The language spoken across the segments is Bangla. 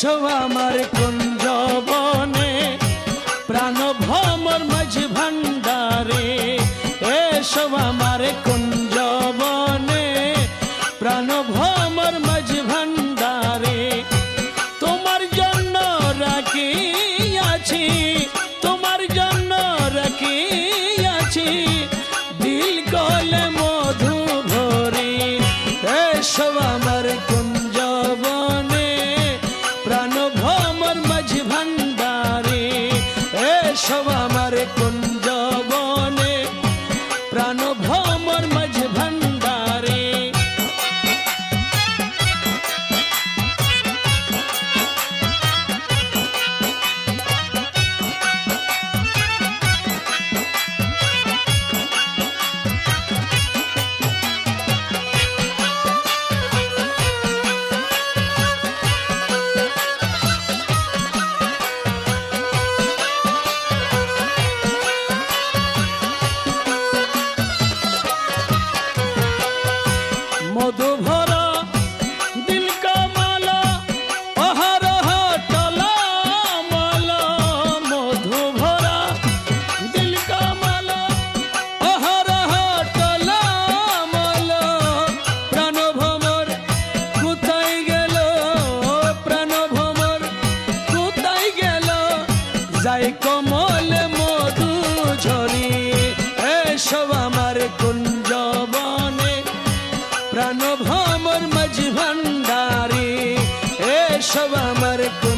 এসো আমার কুঞ্জবনে প্রাণ ভ্রমর মাঝ ভান্ডারে এসো আমার কুঞ্জবনে প্রাণ ভ্রমর মাঝ ভান্ডারে এসব আমার কুঞ্জবনে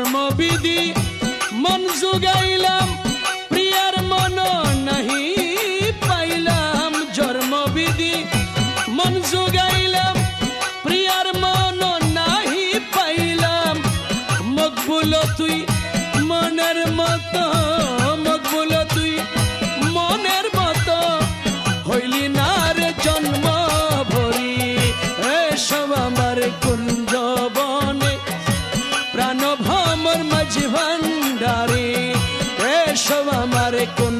জন্মবিধি মন জুগাইলাম, প্রিয়ার মন নাহি পাইলাম। জন্মবিধি মন জুগাইলাম, প্রিয়ার মন নাহি পাইলাম। মকবুল তুই মনের মতো, মকবুল তুই মনের মতো। হইলি না এসব আমার কুঞ্জবনে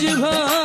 বুঝবা